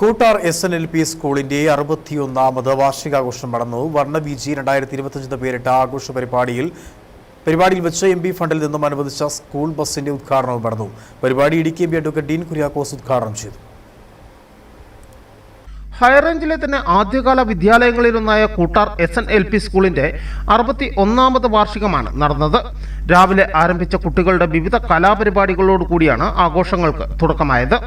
Koottar S N L P സ്കൂളിന്റെ അറുപത്തിയൊന്നാമത് വാർഷികാഘോഷം നടന്നു. വർണവീജി രണ്ടായിരത്തി ഇരുപത്തിയഞ്ച് പേരിട്ട ആഘോഷ പരിപാടിയിൽ പരിപാടിയിൽ വെച്ച് എം പി ഫണ്ടിൽ നിന്നും അനുവദിച്ച സ്കൂൾ ബസിന്റെ ഉദ്ഘാടനവും നടന്നു. പരിപാടി Idukki M P advocate Dean Kuriakose ഉദ്ഘാടനം ചെയ്തു. ഹൈറേഞ്ചിലെ തന്നെ ആദ്യകാല വിദ്യാലയങ്ങളിലൊന്നായ Koottar S N L P സ്കൂളിന്റെ അറുപത്തി ഒന്നാമത് വാർഷികമാണ് നടന്നത്. രാവിലെ ആരംഭിച്ച കുട്ടികളുടെ വിവിധ കലാപരിപാടികളോടുകൂടിയാണ് ആഘോഷങ്ങൾക്ക് തുടക്കമായത്.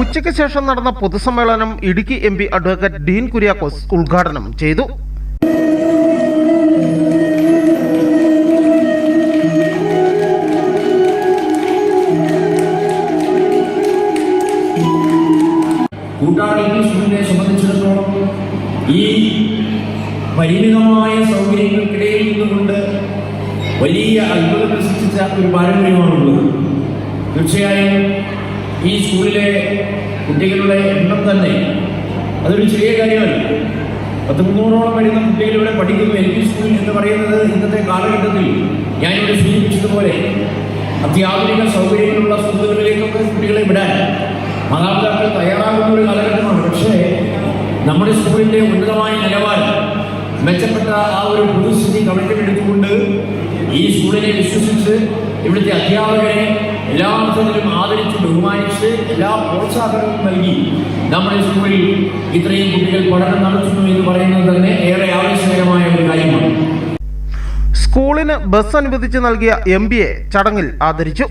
ഉച്ചയ്ക്ക് ശേഷം നടന്ന പൊതുസമ്മേളനം Idukki M P advocate Dean Kuriakose ഉദ്ഘാടനം ചെയ്തു. ഈ പരിമിതമായ സൗകര്യങ്ങൾക്കിടയിൽ നിന്നുകൊണ്ട് വലിയ അത്ഭുതം സൃഷ്ടിച്ച ഒരു പാരമ്പര്യമാണുള്ളത്. തീർച്ചയായും ഈ സ്കൂളിലെ കുട്ടികളുടെ എണ്ണം തന്നെ അതൊരു ചെറിയ കാര്യമല്ല. പത്ത് മുന്നൂറോളം വരുന്ന കുട്ടികൾ ഇവിടെ പഠിക്കുന്നു. എൽ പി സ്കൂൾ എന്ന് പറയുന്നത് ഇന്നത്തെ കാലഘട്ടത്തിൽ ഞാനിവിടെ സൂചിപ്പിച്ചതുപോലെ അത്യാധുനിക സൗകര്യങ്ങളുള്ള സ്കൂളുകളിലേക്കൊക്കെ കുട്ടികളെ വിടാൻ മാതാപിതാക്കൾ തയ്യാറാകുന്ന ഒരു കാലഘട്ടമാണ്. പക്ഷേ നമ്മുടെ സ്കൂളിന്റെ ഉന്നതമായ നിലവാരം മെച്ചപ്പെട്ട ആ ഒരു പൊതുസ്ഥിതി കണക്കിലെടുത്തുകൊണ്ട് ഈ സ്കൂളിനെ വിശ്വസിച്ച് ഇവിടുത്തെ അധ്യാപകരെ എല്ലാ അർത്ഥത്തിലും ആദരിച്ച് ബഹുമാനിച്ച് എല്ലാ പ്രോത്സാഹനവും നൽകി നമ്മുടെ സ്കൂളിൽ ഇത്രയും കുട്ടികൾ പഠനം നടത്തുന്നു എന്ന് പറയുന്നത് തന്നെ ഏറെ ആവശ്യകരമായ ഒരു കാര്യമാണ്. സ്കൂളിന് ബസ് അനുവദിച്ച് നൽകിയ എം ചടങ്ങിൽ ആദരിച്ചു.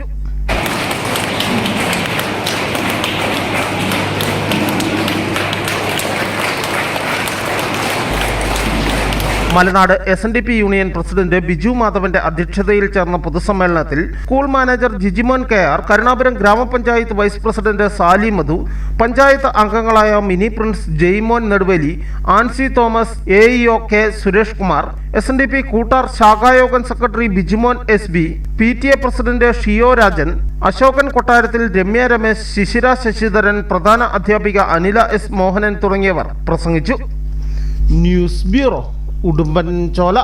Malanad S N D P union president Biju മാധവന്റെ അധ്യക്ഷതയിൽ ചേർന്ന പൊതുസമ്മേളനത്തിൽ school manager Jijimon K R Karunapuram grama panchayat vice president Sali Madhu panchayat അംഗങ്ങളായ Mini Prince Jaimon Neduveli Ancy Thomas A E O K Suresh Kumar S N D P Koottar ശാഖായോഗൻ secretary Bijimon S B P T A president Shiyo Rajan Ashokan Kottarathil Remya Ramesh ശിശിര Sasidharan പ്രധാന അധ്യാപിക Anila S Mohanan തുടങ്ങിയവർ പ്രസംഗിച്ചു. News bureau. Udumbanchola